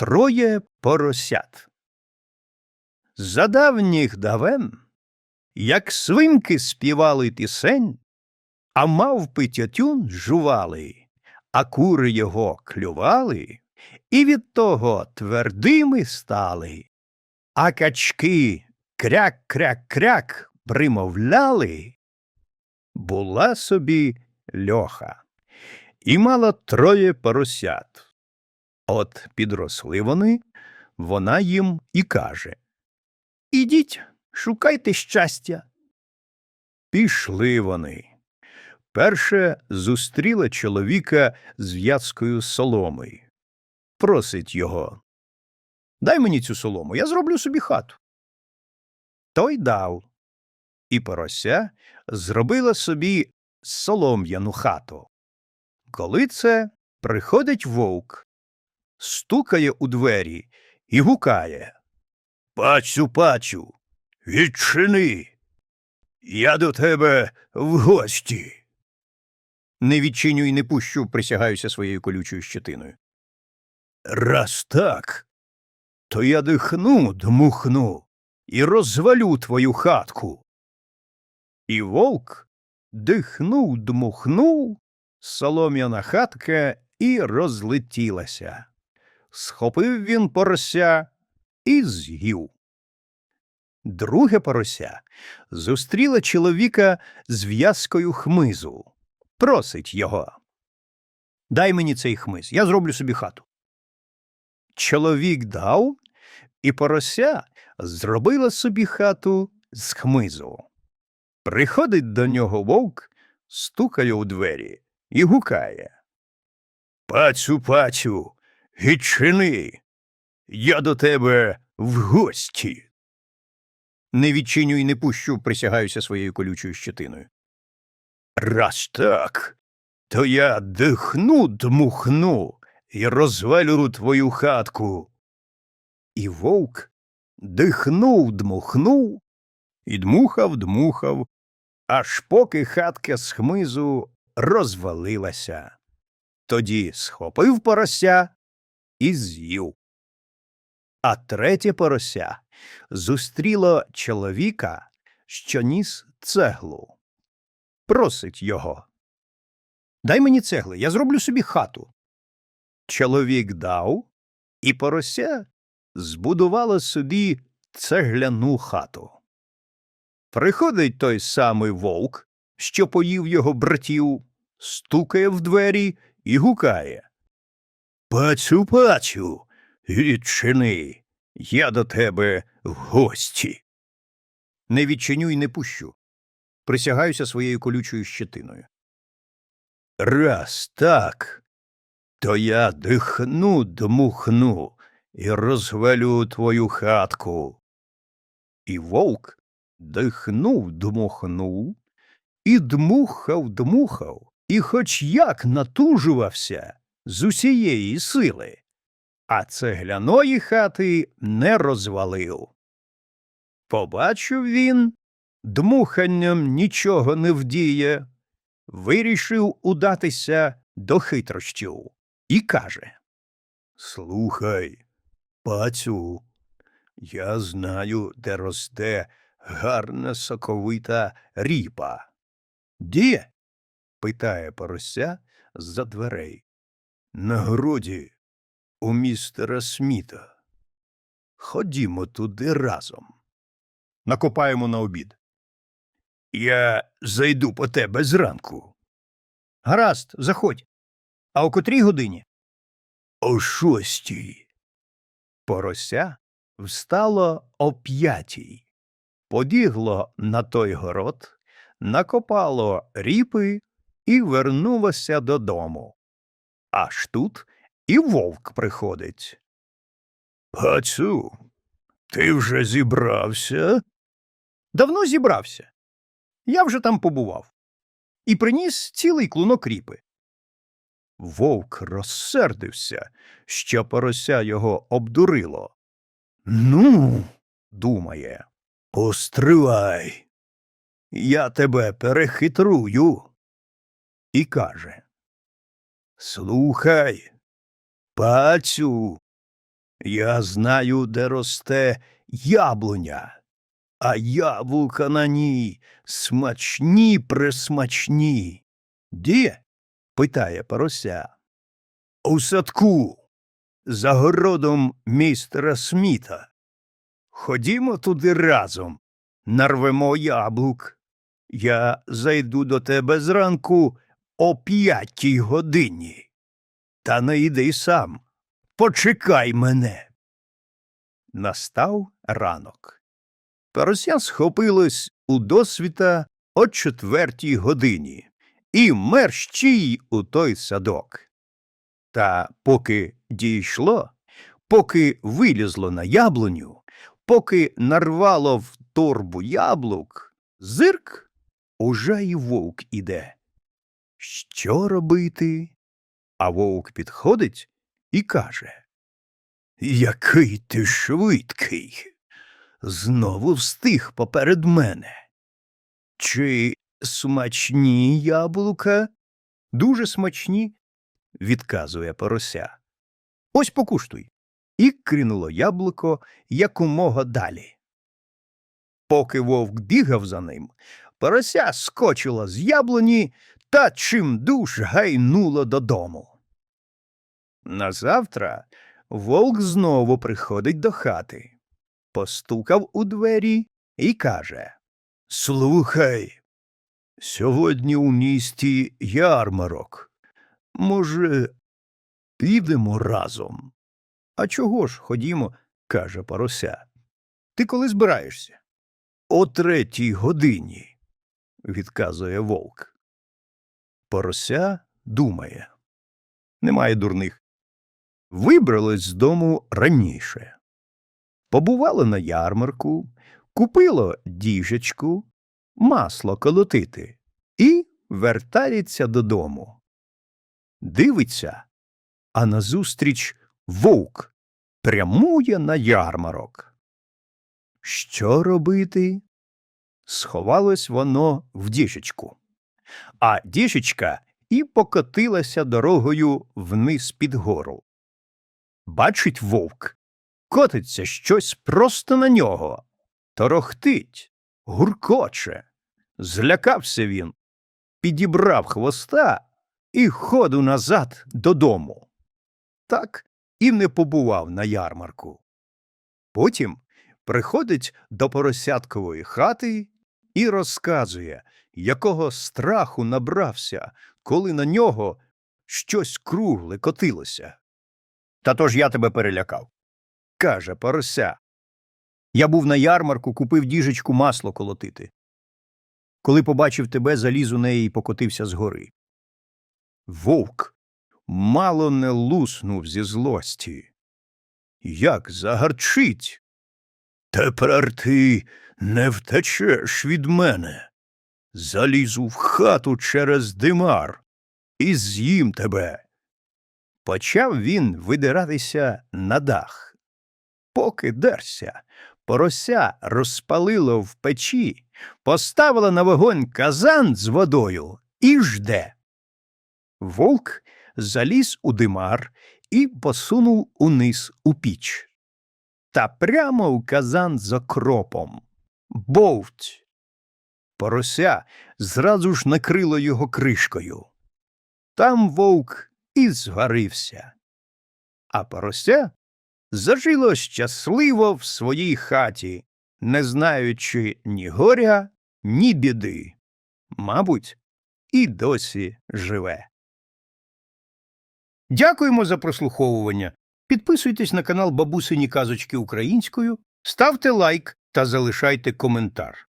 Троє поросят. За давніх давен, як свинки співали пісень, а мавпи тютюн жували, а кури його клювали, і від того твердими стали, а качки кряк-кряк-кряк примовляли, була собі льоха і мала троє поросят. От підросли вони, вона їм і каже Ідіть, шукайте щастя. Пішли вони. Перше зустріла чоловіка з в'язкою соломи. Просить його. Дай мені цю солому, я зроблю собі хату. Той дав. І порося зробила собі солом'яну хату. Коли це приходить вовк, стукає у двері і гукає. Пачу, пачу, відчини. Я до тебе в гості. Не відчиню і не пущу, присягаюся своєю колючою щетиною. Раз так, то я дихну, дмухну і розвалю твою хатку. І вовк дихнув, дмухнув, солом'яна хатка і розлетілася. Схопив він порося і з'їв. Друге порося зустріла чоловіка з в'язкою хмизу. Просить його. Дай мені цей хмиз, я зроблю собі хату. Чоловік дав, і порося зробила собі хату з хмизу. Приходить до нього вовк, стукає у двері і гукає. Пацю, пацю, відчини. Я до тебе в гості. Не відчиню і не пущу, присягаюся своєю колючою щетиною. Раз так, то я дихну, дмухну і розвалю твою хатку. І вовк дихнув, дмухнув і дмухав, дмухав, аж поки хатка з хмизу розвалилася. Тоді схопив порося і з'їв. А третє порося зустріло чоловіка, що ніс цеглу. Просить його. Дай мені цегли, я зроблю собі хату. Чоловік дав, і порося збудувала собі цегляну хату. Приходить той самий вовк, що поїв його братів, стукає в двері і гукає. Пацю, пацю, відчини, я до тебе в гості. Не відчиню і не пущу. Присягаюся своєю колючою щетиною. Раз так, то я дихну, дмухну і розвалю твою хатку. І вовк дихнув, дмухнув, і дмухав, дмухав, і хоч як натужувався з усієї сили, а цегляної хати не розвалив. Побачив він, дмуханням нічого не вдіє, вирішив удатися до хитрощів і каже Слухай, пацю, я знаю, де росте гарна соковита ріпа. Де? питає порося з-за дверей. На городі у містера Сміта. Ходімо туди разом. Накопаємо на обід. Я зайду по тебе зранку. Гаразд, заходь. А о котрій годині? О шостій. Порося встало о п'ятій, побігло на той город, накопало ріпи і вернулося додому. Аж тут і вовк приходить. Гацу, ти вже зібрався? Давно зібрався. Я вже там побував. І приніс цілий клунок ріпи. Вовк розсердився, що порося його обдурило. Ну, думає, постривай. Я тебе перехитрую. І каже Слухай, пацю, Я знаю, де росте яблуня, а яблука на ній смачні присмачні. Де? питає порося. У садку, за городом містера Сміта. Ходімо туди разом, нарвемо яблук. Я зайду до тебе зранку о п'ятій годині. Та не йди сам, почекай мене. Настав ранок. Порося схопилось у досвіта о четвертій годині і мерщій у той садок. Та поки дійшло, поки вилізло на яблуню, поки нарвало в торбу яблук, зирк уже й вовк іде. Що робити? А вовк підходить і каже Який ти швидкий. Знову встиг поперед мене. Чи смачні яблука? Дуже смачні, відказує порося. Ось покуштуй. І кринуло яблуко якомога далі. Поки вовк бігав за ним, порося скочила з яблуні та чимдуж гайнула додому. Назавтра вовк знову приходить до хати, постукав у двері і каже Слухай, сьогодні у місті ярмарок. Може, підемо разом? А чого ж ходімо, каже порося. Ти коли збираєшся? О третій годині, відказує вовк. Порося думає. Немає дурних. Вибралось з дому раніше. Побувало на ярмарку, купило діжечку, масло колотити і вертається додому. Дивиться, а назустріч вовк прямує на ярмарок. Що робити? Сховалось воно в діжечку, а діжечка і покотилася дорогою вниз під гору. Бачить вовк, котиться щось просто на нього, торохтить, гуркоче. Злякався він, підібрав хвоста і ходу назад додому. Так і не побував на ярмарку. Потім приходить до поросяткової хати і розказує, якого страху набрався, коли на нього щось кругле котилося. Та то ж я тебе перелякав, каже порося. Я був на ярмарку, купив діжечку масло колотити. Коли побачив тебе, заліз у неї і покотився згори. Вовк мало не луснув зі злості. Як загарчить. Тепер ти не втечеш від мене. Залізу в хату через димар і з'їм тебе. Почав він видиратися на дах. Поки дерся, порося розпалило в печі, поставила на вогонь казан з водою і жде. Вовк заліз у димар і посунув униз у піч. Та прямо в казан з окропом. Бовть. Порося зразу ж накрило його кришкою. Там вовк і згорився. А порося зажило щасливо в своїй хаті, не знаючи ні горя, ні біди. Мабуть, і досі живе. Дякуємо за прослуховування. Підписуйтесь на канал Бабусині Казочки Українською, ставте лайк та залишайте коментар.